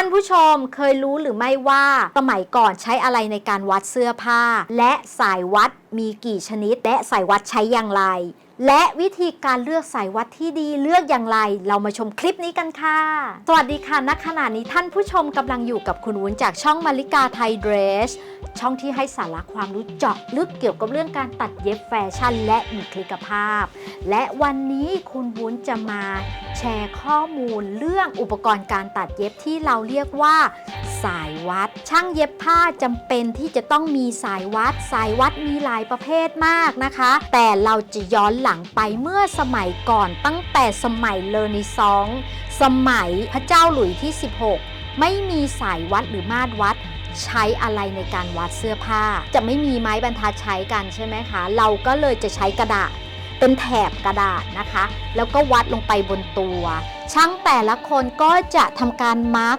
ท่านผู้ชมเคยรู้หรือไม่ว่าสมัยก่อนใช้อะไรในการวัดเสื้อผ้า และสายวัดมีกี่ชนิด และสายวัดใช้อย่างไร และวิธีการเลือกสายวัดที่ดีเลือกอย่างไร เรามาชมคลิปนี้กันค่ะ สวัสดีค่ะณขณะนี้ท่านผู้ชมกำลังอยู่กับคุณวุ้นจากช่องมาริกาไทยเดรส ช่องที่ให้สาระความรู้เจาะลึกเกี่ยวกับเรื่องการตัดเย็บแฟชั่น และบุคลิกภาพ และวันนี้คุณวุ้นจะมาแชร์ข้อมูลเรื่องอุปกรณ์การตัดเย็บที่เราเรียกว่า สายวัด ช่างเย็บผ้าจำเป็นที่จะต้องมีสายวัด สายวัดมีหลายประเภทมากนะคะ แต่เราจะย้อนหลังไปเมื่อสมัยก่อนตั้งแต่สมัยเลอนิซองสมัยพระเจ้าหลุยที่ 16 ไม่มีสายวัดหรือมาตรวัด ใช้อะไรในการวัดเสื้อผ้า จะไม่มีไม้บรรทัดใช้กันใช่ไหมคะ เราก็เลยจะใช้กระดาษเป็นแถบกระดาษนะคะ แล้วก็วัดลงไปบนตัว ช่างแต่ละคนก็จะทำการมาร์ก